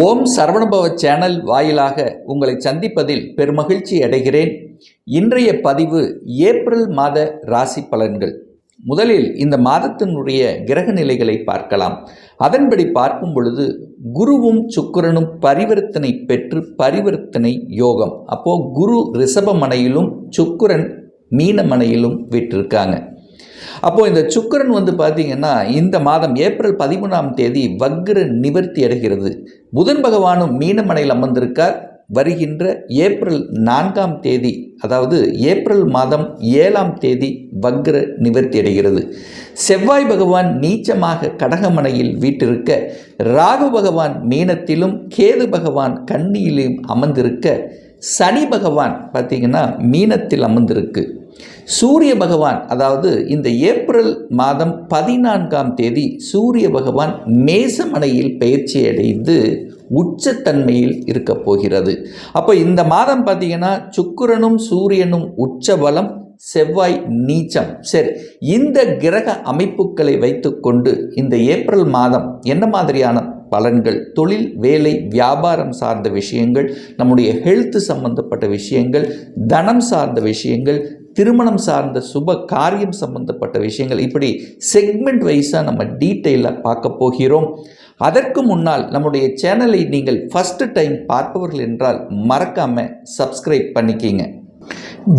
ஓம் Saravanabhava channel வாயிலாக உங்களை சந்திப்பதில் பெருமகிழ்ச்சி அடைகிறேன். இன்றைய பதிவு ஏப்ரல் மாத ராசி பலன்கள். முதலில் இந்த மாதத்தினுடைய கிரக நிலைகளை பார்க்கலாம். அதன்படி பார்க்கும் பொழுது குருவும் சுக்கரனும் பரிவர்த்தனை பெற்று பரிவர்த்தனை யோகம். அப்போது குரு ரிஷபமனையிலும் சுக்கரன் மீனமனையிலும் விட்டிருக்காங்க. அப்போது இந்த சுக்கரன் வந்து பார்த்திங்கன்னா இந்த மாதம் ஏப்ரல் பதிமூணாம் தேதி வக்ர நிவர்த்தி அடைகிறது. புதன் பகவானும் மீனமனையில் அமர்ந்திருக்கார். வருகின்ற ஏப்ரல் நான்காம் தேதி அதாவது ஏப்ரல் மாதம் ஏழாம் தேதி வக்ர நிவர்த்தி அடைகிறது. செவ்வாய் பகவான் நீச்சமாக கடகமனையில் வீட்டிருக்க ராகு பகவான் மீனத்திலும் கேது பகவான் கன்னியிலும் அமர்ந்திருக்க சனி பகவான் பார்த்தீங்கன்னா மீனத்தில் அமர்ந்திருக்கு. சூரிய பகவான் அதாவது இந்த ஏப்ரல் மாதம் பதினான்காம் தேதி சூரிய பகவான் மேசமனையில் பயிற்சி அடைந்து உச்சத்தன்மையில் இருக்க போகிறது. அப்போ இந்த மாதம் பார்த்தீங்கன்னா சுக்கிரனும் சூரியனும் உச்ச பலம் செவ்வாய் நீச்சம். சரி இந்த கிரக அமைப்புகளை வைத்துக்கொண்டு இந்த ஏப்ரல் மாதம் என்ன மாதிரியான பலன்கள் தொழில் வேலை வியாபாரம் சார்ந்த விஷயங்கள் நம்முடைய ஹெல்த் சம்பந்தப்பட்ட விஷயங்கள் தனம் சார்ந்த விஷயங்கள் திருமணம் சார்ந்த சுப காரியம் சம்பந்தப்பட்ட விஷயங்கள். இப்படி செக்மெண்ட் வைஸாக நம்ம டீட்டெயிலாக பார்க்க போகிறோம். அதற்கு முன்னால் நம்முடைய சேனலை நீங்கள் ஃபஸ்ட்டு டைம் பார்ப்பவர்கள் என்றால் மறக்காமல் சப்ஸ்கிரைப் பண்ணிக்கிங்க.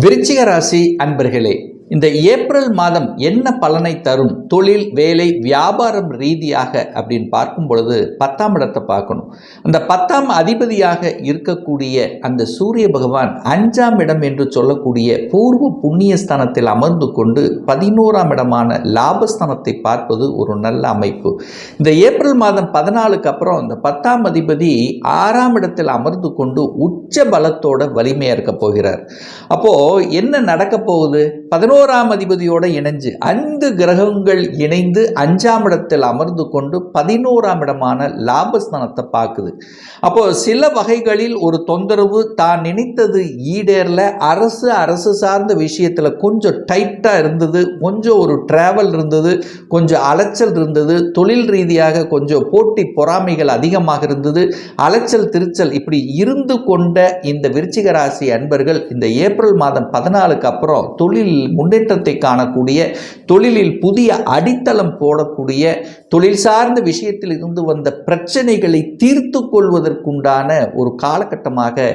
விருச்சிக ராசி அன்பர்களே இந்த ஏப்ரல் மாதம் என்ன பலனை தரும்? தொழில் வேலை வியாபாரம் ரீதியாக அப்படின்னு பார்க்கும் பொழுது பத்தாம் இடத்தை பார்க்கணும். அந்த பத்தாம் அதிபதியாக இருக்கக்கூடிய அந்த சூரிய பகவான் அஞ்சாம் இடம் என்று சொல்லக்கூடிய பூர்வ புண்ணிய ஸ்தானத்தில் அமர்ந்து கொண்டு பதினோராம் இடமான லாபஸ்தானத்தை பார்ப்பது ஒரு நல்ல அமைப்பு. இந்த ஏப்ரல் மாதம் பதினாலுக்கு அப்புறம் இந்த பத்தாம் அதிபதி ஆறாம் இடத்தில் அமர்ந்து கொண்டு உச்ச பலத்தோட வலிமையாக இருக்க போகிறார். அப்போது என்ன நடக்க போகுது? பதினோராம் அதிபதியோட இணைஞ்சு ஐந்து கிரகங்கள் இணைந்து அஞ்சாம் இடத்தில் அமர்ந்து கொண்டு பதினோராம் இடமான லாபஸ்தானத்தை பார்க்குது. அப்போ சில வகைகளில் ஒரு தொந்தரவு தான் நினைத்தது ஈடேரில் அரசு அரசு சார்ந்த விஷயத்தில் கொஞ்சம் டைட்டாக இருந்தது. கொஞ்சம் ஒரு டிராவல் இருந்தது. கொஞ்சம் அலைச்சல் இருந்தது. தொழில் ரீதியாக கொஞ்சம் போட்டி பொறாமைகள் அதிகமாக இருந்தது. அலைச்சல் திருச்சல் இப்படி இருந்து கொண்ட இந்த விருச்சிக ராசி அன்பர்கள் இந்த ஏப்ரல் மாதம் பதினாலுக்கு அப்புறம் தொழில் முன்னேற்றத்தை காணக்கூடிய தொழிலில் புதிய அடித்தளம் போடக்கூடிய தொழில் சார்ந்த விஷயத்தில் இருந்து வந்த பிரச்சனைகளை தீர்த்து கொள்வதற்குண்டான ஒரு காலகட்டமாக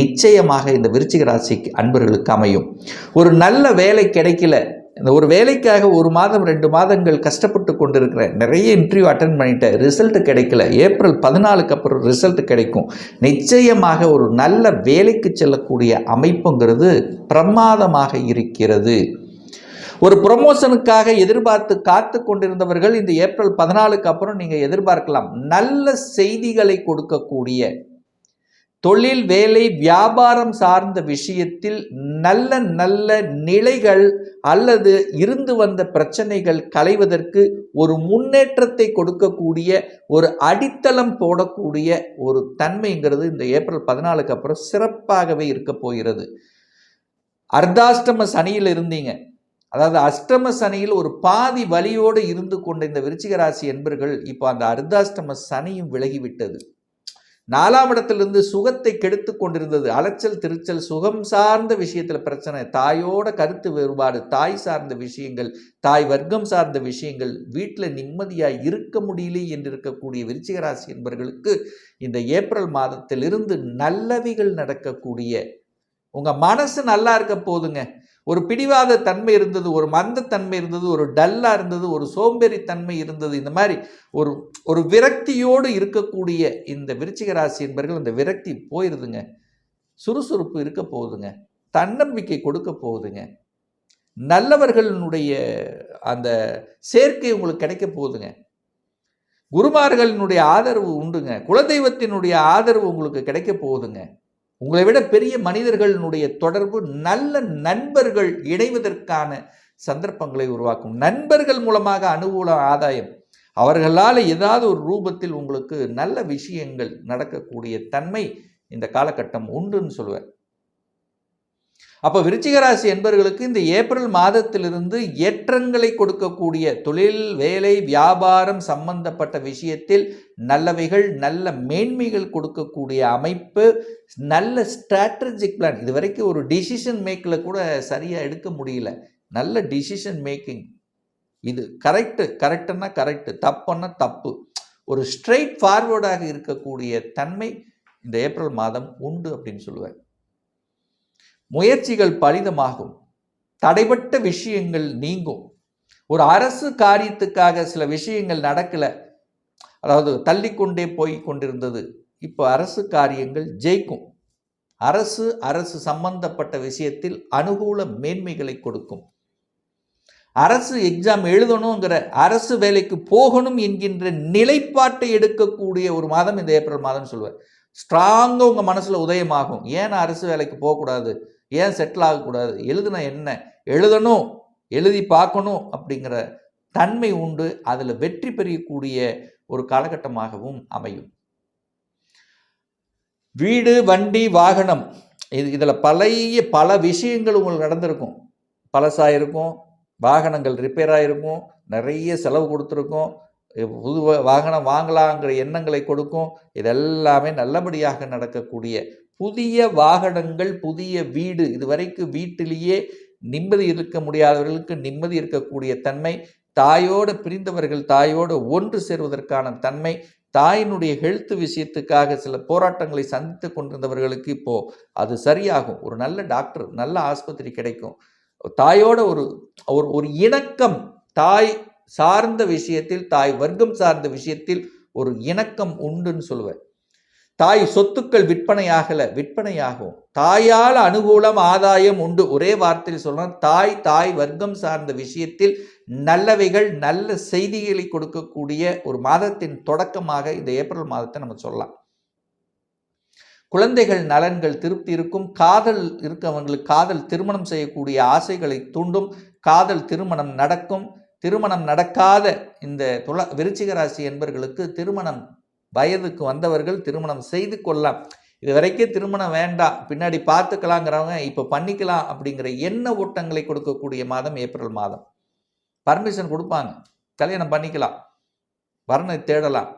நிச்சயமாக இந்த விருச்சிக ராசிக்கு அன்பர்களுக்கு அமையும். ஒரு நல்ல வேலை கிடைக்கல இந்த ஒரு வேலைக்காக ஒரு மாதம் ரெண்டு மாதங்கள் கஷ்டப்பட்டு கொண்டிருக்கிறேன். நிறைய இன்டர்வியூ அட்டன் பண்ணிட்டேன். ரிசல்ட் கிடைக்கல. ஏப்ரல் பதினாலுக்கு அப்புறம் ரிசல்ட் கிடைக்கும். நிச்சயமாக ஒரு நல்ல வேலைக்கு செல்லக்கூடிய அமைப்புங்கிறது பிரமாதமாக இருக்கிறது. ஒரு ப்ரொமோஷனுக்காக எதிர்பார்த்து காத்து கொண்டிருந்தவர்கள் இந்த ஏப்ரல் பதினாலுக்கு அப்புறம் நீங்கள் எதிர்பார்க்கலாம். நல்ல செய்திகளை கொடுக்கக்கூடிய தொழில் வேலை வியாபாரம் சார்ந்த விஷயத்தில் நல்ல நல்ல நிலைகள் அல்லது இருந்து வந்த பிரச்சனைகள் களைவதற்கு ஒரு முன்னேற்றத்தை கொடுக்கக்கூடிய ஒரு அடித்தளம் போடக்கூடிய ஒரு தன்மைங்கிறது இந்த ஏப்ரல் பதினாலுக்கு அப்புறம் சிறப்பாகவே இருக்க போகிறது. அர்த்தாஷ்டம சனியில் இருந்தீங்க. அதாவது அஷ்டம சனியில் ஒரு பாதி வலியோடு இருந்து கொண்ட இந்த விருச்சிக ராசி என்பர்கள் இப்போ அந்த அர்த்தாஷ்டம சனியும் விலகிவிட்டது நாலாம் இடத்திலிருந்து சுகத்தை கெடுத்து கொண்டிருந்தது. அலைச்சல் திருச்சல் சுகம் சார்ந்த விஷயத்தில் பிரச்சனை. தாயோட கருத்து வேறுபாடு தாய் சார்ந்த விஷயங்கள் தாய் வர்க்கம் சார்ந்த விஷயங்கள் வீட்டில் நிம்மதியாக இருக்க முடியல என்று இருக்கக்கூடிய விருச்சிகராசி என்பவர்களுக்கு இந்த ஏப்ரல் மாதத்திலிருந்து நல்லவைகள் நடக்கக்கூடிய உங்கள் மனசு நல்லா இருக்க போதுங்க. ஒரு பிடிவாத தன்மை இருந்தது ஒரு மந்தத்தன்மை இருந்தது ஒரு டல்லாக இருந்தது ஒரு சோம்பேறித்தன்மை இருந்தது. இந்த மாதிரி ஒரு ஒரு விரக்தியோடு இருக்கக்கூடிய இந்த விருச்சிக ராசி என்பர்கள் அந்த விரக்தி போயிருதுங்க. சுறுசுறுப்பு இருக்க போகுதுங்க. தன்னம்பிக்கை கொடுக்க போகுதுங்க. நல்லவர்களினுடைய அந்த சேர்க்கை உங்களுக்கு கிடைக்க போகுதுங்க. குருமார்களினுடைய ஆதரவு உண்டுங்க. குலதெய்வத்தினுடைய ஆதரவு உங்களுக்கு கிடைக்க போகுதுங்க. உங்களை விட பெரிய மனிதர்களினுடைய தொடர்பு நல்ல நண்பர்கள் இணைவதற்கான சந்தர்ப்பங்களை உருவாக்கும். நண்பர்கள் மூலமாக அனுகூல ஆதாயம். அவர்களால் ஏதாவது ஒரு ரூபத்தில் உங்களுக்கு நல்ல விஷயங்கள் நடக்கக்கூடிய தன்மை இந்த காலகட்டம் உண்டுன்னு சொல்லுவேன். அப்போ விருச்சிக ராசி என்பவர்களுக்கு இந்த ஏப்ரல் மாதத்திலிருந்து ஏற்றங்களை கொடுக்கக்கூடிய தொழில் வேலை வியாபாரம் சம்பந்தப்பட்ட விஷயத்தில் நல்லவைகள் நல்ல மேன்மைகள் கொடுக்கக்கூடிய அமைப்பு நல்ல ஸ்ட்ராட்டஜிக் பிளான் இது வரைக்கும் ஒரு டிசிஷன் மேக்கில் கூட சரியாக எடுக்க முடியல. நல்ல டிசிஷன் மேக்கிங் இது கரெக்டு கரெக்டுன்னா கரெக்டு தப்புன்னா தப்பு. ஒரு ஸ்ட்ரெயிட் ஃபார்வர்டாக இருக்கக்கூடிய தன்மை இந்த ஏப்ரல் மாதம் உண்டு அப்படின்னு சொல்லுவேன். முயற்சிகள் பலிதமாகும். தடைப்பட்ட விஷயங்கள் நீங்கும். ஒரு அரசு காரியத்துக்காக சில விஷயங்கள் நடக்கலை. அதாவது தள்ளிக்கொண்டே போய் கொண்டிருந்தது. இப்போ அரசு காரியங்கள் ஜெயிக்கும். அரசு அரசு சம்பந்தப்பட்ட விஷயத்தில் அனுகூல மேன்மைகளை கொடுக்கும். அரசு எக்ஸாம் எழுதணுங்கிற அரசு வேலைக்கு போகணும் என்கின்ற நிலைப்பாட்டை எடுக்கக்கூடிய ஒரு மாதம் இந்த ஏப்ரல் மாதம் சொல்லுவேன் ஸ்ட்ராங்காக உங்கள் மனசில் உதயமாகும். ஏன் அரசு வேலைக்கு போகக்கூடாது? ஏன் செட்டில் ஆகக்கூடாது? எழுதுனா என்ன? எழுதணும் எழுதி பார்க்கணும் அப்படிங்கிற தன்மை உண்டு. அதில் வெற்றி பெறக்கூடிய ஒரு காலகட்டமாகவும் அமையும். வீடு வண்டி வாகனம் இது இதில் பழைய பல விஷயங்கள் உங்களுக்கு நடந்திருக்கும். பழசாக இருக்கும் வாகனங்கள் ரிப்பேர் ஆகிருக்கும் நிறைய செலவு கொடுத்துருக்கோம் புது வாகனம் வாங்கலாங்கிற எண்ணங்களை கொடுக்கும் இதெல்லாமே நல்லபடியாக நடக்கக்கூடிய புதிய வாகனங்கள் புதிய வீடு இதுவரைக்கும் வீட்டிலேயே நிம்மதி இருக்க முடியாதவர்களுக்கு நிம்மதி இருக்கக்கூடிய தன்மை தாயோடு பிரிந்தவர்கள் தாயோடு ஒன்று சேர்வதற்கான தன்மை தாயினுடைய ஹெல்த் விஷயத்துக்காக சில போராட்டங்களை சந்தித்து கொண்டிருந்தவர்களுக்கு இப்போ அது சரியாகும். ஒரு நல்ல டாக்டர் நல்ல ஆஸ்பத்திரி கிடைக்கும். தாயோட ஒரு ஒரு ஒரு இணக்கம் தாய் சார்ந்த விஷயத்தில் தாய் வர்க்கம் சார்ந்த விஷயத்தில் ஒரு இணக்கம் உண்டுன்னு சொல்லுவேன். தாய் சொத்துக்கள் விற்பனையாகல விற்பனையாகும். தாயால் அனுகூலம் ஆதாயம் உண்டு. ஒரே வார்த்தையில் சொல்லலாம் தாய் தாய் வர்க்கம் சார்ந்த விஷயத்தில் நல்லவைகள் நல்ல செய்திகளை கொடுக்கக்கூடிய ஒரு மாதத்தின் தொடக்கமாக இந்த ஏப்ரல் மாதத்தை நம்ம சொல்லலாம். குழந்தைகள் நலன்கள் திருப்தி இருக்கும். காதல் இருக்கவங்களுக்கு காதல் திருமணம் செய்யக்கூடிய ஆசைகளை தூண்டும். காதல் திருமணம் நடக்கும். திருமணம் நடக்காத இந்த துள விருச்சிக ராசி என்பவர்களுக்கு திருமணம் வயதுக்கு வந்தவர்கள் திருமணம் செய்து கொள்ளலாம். இது வரைக்கும் திருமணம் வேண்டாம். பின்னாடி பார்த்துக்கலாங்கிறவங்க இப்போ பண்ணிக்கலாம் அப்படிங்கிற எண்ண ஓட்டங்களை கொடுக்கக்கூடிய மாதம் ஏப்ரல் மாதம். பர்மிஷன் கொடுப்பாங்க. கல்யாணம் பண்ணிக்கலாம். வரனை தேடலாம்.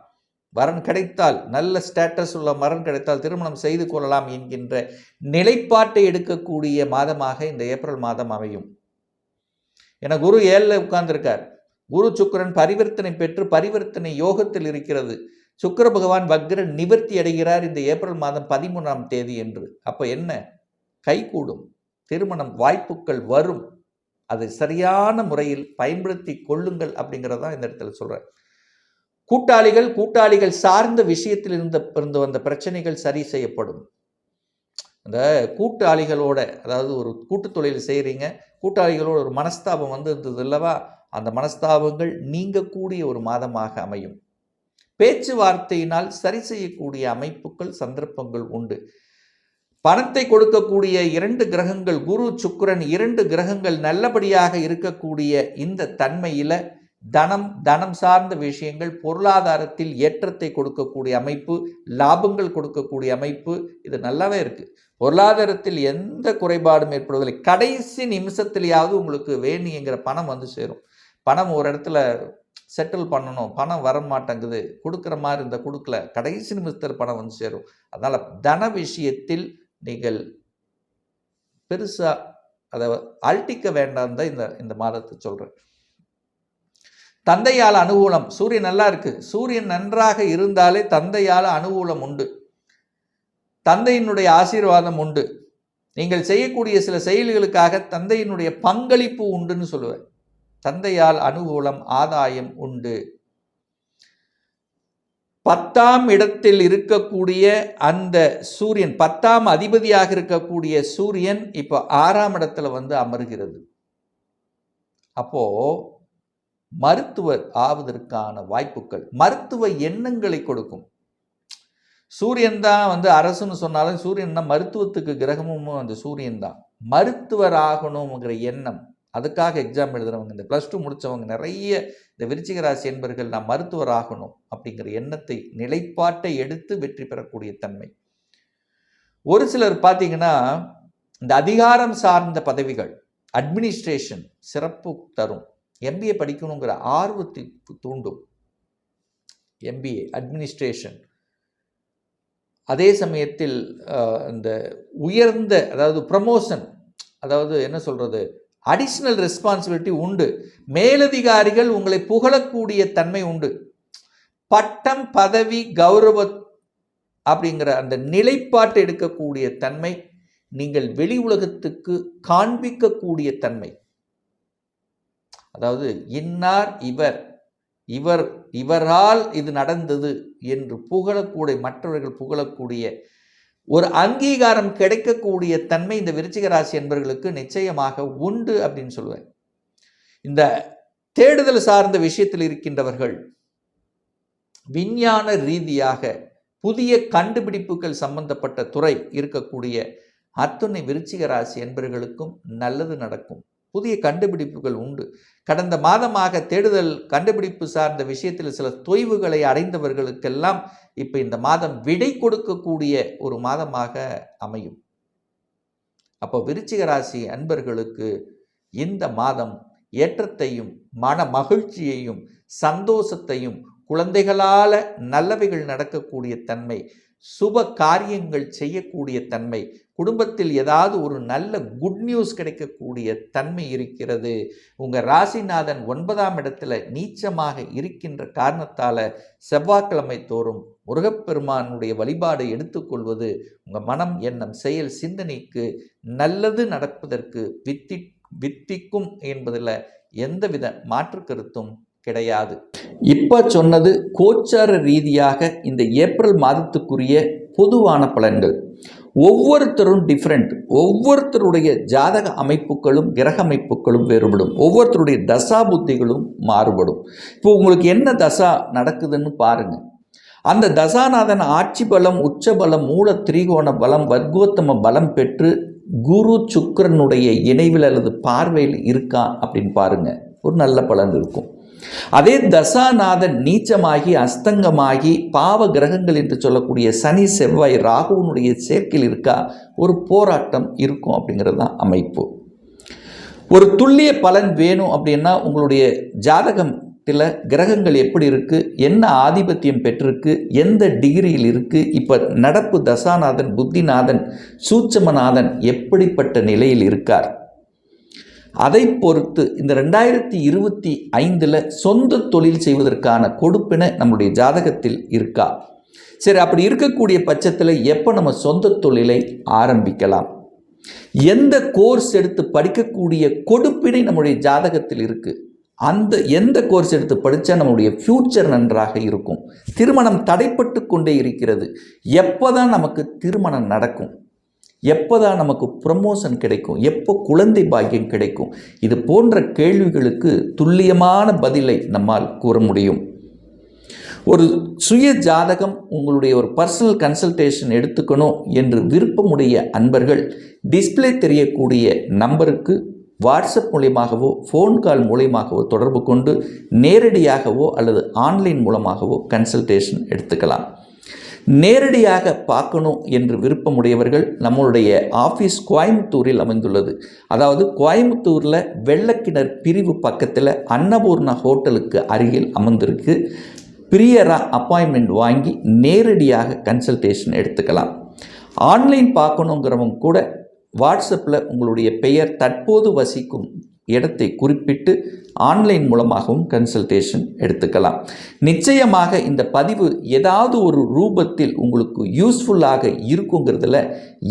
வரன் கிடைத்தால் நல்ல ஸ்டேட்டஸ் உள்ள மரன் கிடைத்தால் திருமணம் செய்து கொள்ளலாம் என்கின்ற நிலைப்பாட்டை எடுக்கக்கூடிய மாதமாக இந்த ஏப்ரல் மாதம் அமையும். என குரு ஏழில் உட்கார்ந்திருக்கார். குரு சுக்கரன் பரிவர்த்தனை பெற்று பரிவர்த்தனை யோகத்தில் இருக்கிறது. சுக்கர பகவான் வக்ர நிவர்த்தி அடைகிறார் இந்த ஏப்ரல் மாதம் பதிமூணாம் தேதி என்று. அப்போ என்ன? கைகூடும். திருமணம் வாய்ப்புகள் வரும். அதை சரியான முறையில் பயன்படுத்தி கொள்ளுங்கள் அப்படிங்கிறதான் இந்த இடத்துல சொல்கிறேன் கூட்டாளிகள் கூட்டாளிகள் சார்ந்த விஷயத்தில் இருந்த இருந்து வந்த பிரச்சனைகள் சரி செய்யப்படும். அந்த கூட்டாளிகளோட அதாவது ஒரு கூட்டு தொழில் செய்கிறீங்க கூட்டாளிகளோட ஒரு மனஸ்தாபம் வந்து இருந்தது அல்லவா? அந்த மனஸ்தாபங்கள் நீங்கக்கூடிய ஒரு மாதமாக அமையும். பேச்சுவார்த்தையினால் சரி செய்யக்கூடிய அமைப்புகள் சந்தர்ப்பங்கள் உண்டு. பணத்தை கொடுக்கக்கூடிய இரண்டு கிரகங்கள் குரு சுக்கரன் இரண்டு கிரகங்கள் நல்லபடியாக இருக்கக்கூடிய இந்த தன்மையில் தனம் தனம் சார்ந்த விஷயங்கள் பொருளாதாரத்தில் ஏற்றத்தை கொடுக்கக்கூடிய அமைப்பு லாபங்கள் கொடுக்கக்கூடிய அமைப்பு இது நல்லாவே இருக்குது பொருளாதாரத்தில் எந்த குறைபாடும் ஏற்படுவதில்லை. கடைசி நிமிஷத்துலையாவது உங்களுக்கு வேணுங்கிற பணம் வந்து சேரும். பணம் ஒரு இடத்துல செட்டில் பண்ணணும். பணம் வர மாட்டேங்குது கொடுக்குற மாதிரி இந்த கொடுக்கல. கடைசி நிமிஷத்தில் பணம் வந்து சேரும். அதனால் தன விஷயத்தில் நீங்கள் பெருசாக அதை அழட்டிக்க வேண்டாம் தான் இந்த இந்த மாதத்தை சொல்கிறேன் தந்தையால் அனுகூலம். சூரியன் நல்லா இருக்குது சூரியன் நன்றாக இருந்தாலே தந்தையால் அனுகூலம் உண்டு. தந்தையினுடைய ஆசீர்வாதம் உண்டு. நீங்கள் செய்யக்கூடிய சில செயல்களுக்காக தந்தையினுடைய பங்களிப்பு உண்டுன்னு சொல்லுவேன். தந்தையால் அனுகூலம் ஆதாயம் உண்டு. பத்தாம் இடத்தில் இருக்கக்கூடிய அந்த சூரியன் பத்தாம் அதிபதியாக இருக்கக்கூடிய சூரியன் இப்போ ஆறாம் இடத்துல வந்து அமர்கிறது. அப்போ மருத்துவர் ஆவதற்கான வாய்ப்புகள் மருத்துவ எண்ணங்களை கொடுக்கும். சூரியன் தான் வந்து அரசுன்னு சொன்னாலும் சூரியன் தான் மருத்துவத்துக்கு கிரகமும் அந்த சூரியன் தான். மருத்துவர் ஆகணுங்கிற எண்ணம். அதுக்காக எக்ஸாம் எழுதுறவங்க இந்த ப்ளஸ் டூ முடித்தவங்க நிறைய இந்த விருச்சிக ராசி என்பர்கள் நான் மருத்துவர் ஆகணும் அப்படிங்கிற எண்ணத்தை நிலைப்பாட்டை எடுத்து வெற்றி பெறக்கூடிய தன்மை. ஒரு சிலர் பார்த்தீங்கன்னா இந்த அதிகாரம் சார்ந்த பதவிகள் அட்மினிஸ்ட்ரேஷன் சிறப்பு தரும். எம்பிஏ படிக்கணுங்கிற ஆர்வத்தை தூண்டும். எம்பிஏ அட்மினிஸ்ட்ரேஷன் அதே சமயத்தில் இந்த உயர்ந்த அதாவது ப்ரமோஷன் அதாவது என்ன சொல்கிறது அடிஷ்னல் ரெஸ்பான்சிபிலிட்டி உண்டு. மேலதிகாரிகள் உங்களை புகழக்கூடிய தன்மை உண்டு. பட்டம் பதவி கௌரவ அப்படிங்கிற அந்த நிலைப்பாட்டை எடுக்கக்கூடிய தன்மை நீங்கள் வெளி உலகத்துக்கு காண்பிக்கக்கூடிய தன்மை. அதாவது இன்னார் இவர் இவர் இவரால் இது நடந்தது என்று புகழக்கூடிய மற்றவர்கள் புகழக்கூடிய ஒரு அங்கீகாரம் கிடைக்கக்கூடிய தன்மை இந்த விருச்சிக ராசி என்பவர்களுக்கு நிச்சயமாக உண்டு அப்படின்னு சொல்லுவேன். இந்த தேடுதல் சார்ந்த விஷயத்தில் இருக்கின்றவர்கள் விஞ்ஞான ரீதியாக புதிய கண்டுபிடிப்புகள் சம்பந்தப்பட்ட துறை இருக்கக்கூடிய அத்துணை விருச்சிக ராசி என்பவர்களுக்கும் நல்லது நடக்கும். புதிய கண்டுபிடிப்புகள் உண்டு. கடந்த மாதமாக தேடுதல் கண்டுபிடிப்பு சார்ந்த விஷயத்தில் சில தொய்வுகளை அடைந்தவர்களுக்கெல்லாம் இப்போ இந்த மாதம் விடை கொடுக்கக்கூடிய ஒரு மாதமாக அமையும். அப்போ விருச்சிக ராசி அன்பர்களுக்கு இந்த மாதம் ஏற்றத்தையும் மன மகிழ்ச்சியையும் சந்தோஷத்தையும் குழந்தைகளால் நல்லவைகள் நடக்கக்கூடிய தன்மை சுப காரியங்கள் செய்யக்கூடிய தன்மை குடும்பத்தில் ஏதாவது ஒரு நல்ல குட் நியூஸ் கிடைக்கக்கூடிய தன்மை இருக்கிறது. உங்கள் ராசிநாதன் ஒன்பதாம் இடத்துல நீச்சமாக இருக்கின்ற காரணத்தால் செவ்வாய்க்கிழமை தோறும் முருகப்பெருமானுடைய வழிபாடு எடுத்துக்கொள்வது உங்கள் மனம் எண்ணம் செயல் சிந்தனைக்கு நல்லது நடப்பதற்கு வித்தி வித்திக்கும் என்பதில் எந்தவித மாற்று கருத்தும் கிடையாது. இப்போ சொன்னது கோச்சார ரீதியாக இந்த ஏப்ரல் மாதத்துக்குரிய பொதுவான பலன்கள். ஒவ்வொருத்தரும் டிஃப்ரெண்ட் ஒவ்வொருத்தருடைய ஜாதக அமைப்புகளும் கிரக அமைப்புகளும் வேறுபடும். ஒவ்வொருத்தருடைய தசா புத்திகளும் மாறுபடும். இப்போ உங்களுக்கு என்ன தசா நடக்குதுன்னு பாருங்கள் அந்த தசாநாதன் ஆட்சி பலம் உச்ச பலம் மூல திரிகோண பலம் வர்க்கோத்தம பலம் பெற்று குரு சுக்கிரனுடைய இணைவில் அல்லது பார்வையில் இருக்கா அப்படின்னு பாருங்க. ஒரு நல்ல பலன் இருக்கும். அதே தசாநாதன் நீச்சமாகி அஸ்தங்கமாகி பாவ கிரகங்கள் என்று சொல்லக்கூடிய சனி செவ்வாய் ராகுவனுடைய சேர்க்கையில் இருக்கா? ஒரு போராட்டம் இருக்கும் அப்படிங்கிறது தான் அமைப்பு. ஒரு துல்லிய பலன் வேணும் அப்படின்னா உங்களுடைய ஜாதகத்தில் கிரகங்கள் எப்படி இருக்குது என்ன ஆதிபத்தியம் பெற்றிருக்கு? எந்த டிகிரியில் இருக்குது இப்போ நடப்பு தசாநாதன் புத்திநாதன் சூட்சமநாதன் எப்படிப்பட்ட நிலையில் இருக்கார்? அதை பொறுத்து இந்த ரெண்டாயிரத்தி இருபத்தி ஐந்தில் சொந்த தொழில் செய்வதற்கான கொடுப்பினை நம்முடைய ஜாதகத்தில் இருக்கா? சரி அப்படி இருக்கக்கூடிய பட்சத்தில் எப்போ நம்ம சொந்த தொழிலை ஆரம்பிக்கலாம்? எந்த கோர்ஸ் எடுத்து படிக்கக்கூடிய கொடுப்பினை நம்முடைய ஜாதகத்தில் இருக்குது அந்த எந்த கோர்ஸ் எடுத்து படித்தா நம்முடைய ஃப்யூச்சர் நன்றாக இருக்கும்? திருமணம் தடைப்பட்டு கொண்டே இருக்கிறது. எப்போ தான் நமக்கு திருமணம் நடக்கும்? எப்போ தான் நமக்கு ப்ரமோஷன் கிடைக்கும்? எப்போ குழந்தை பாக்கியம் கிடைக்கும்? இது போன்ற கேள்விகளுக்கு துல்லியமான பதிலை நம்மால் கூற முடியும். ஒரு சுய ஜாதகம் உங்களுடைய ஒரு பர்சனல் கன்சல்டேஷன் எடுத்துக்கணும் என்று விருப்பமுடைய அன்பர்கள் டிஸ்ப்ளே தெரியக்கூடிய நம்பருக்கு வாட்ஸ்அப் மூலியமாகவோ ஃபோன் கால் மூலியமாகவோ தொடர்பு கொண்டு நேரடியாகவோ அல்லது ஆன்லைன் மூலமாகவோ கன்சல்டேஷன் எடுத்துக்கலாம். நேரடியாக பார்க்கணும் என்று விருப்பமுடையவர்கள் நம்மளுடைய ஆஃபீஸ் கோயம்புத்தூரில் அமைந்துள்ளது. அதாவது கோயம்புத்தூரில் வெள்ளக்கிணர் பிரிவு பக்கத்தில் அன்னபூர்ணா ஹோட்டலுக்கு அருகில் அமர்ந்திருக்கு. பிரியராக அப்பாயின்மெண்ட் வாங்கி நேரடியாக கன்சல்டேஷன் எடுத்துக்கலாம். ஆன்லைன் பார்க்கணுங்கிறவங்க கூட வாட்ஸ்அப்பில் உங்களுடைய பெயர் தற்போது வசிக்கும் இடத்தை குறிப்பிட்டு ஆன்லைன் மூலமாகவும் கன்சல்டேஷன் எடுத்துக்கலாம். நிச்சயமாக இந்த பதிவு ஏதாவது ஒரு ரூபத்தில் உங்களுக்கு யூஸ்ஃபுல்லாக இருக்குங்கிறதுல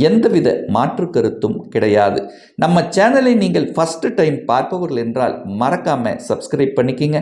எந்தவித மாற்று கருத்தும் கிடையாது. நம்ம சேனலை நீங்கள் ஃபஸ்ட்டு டைம் பார்ப்பவர்கள் என்றால் மறக்காமல் சப்ஸ்கிரைப் பண்ணிக்கிங்க.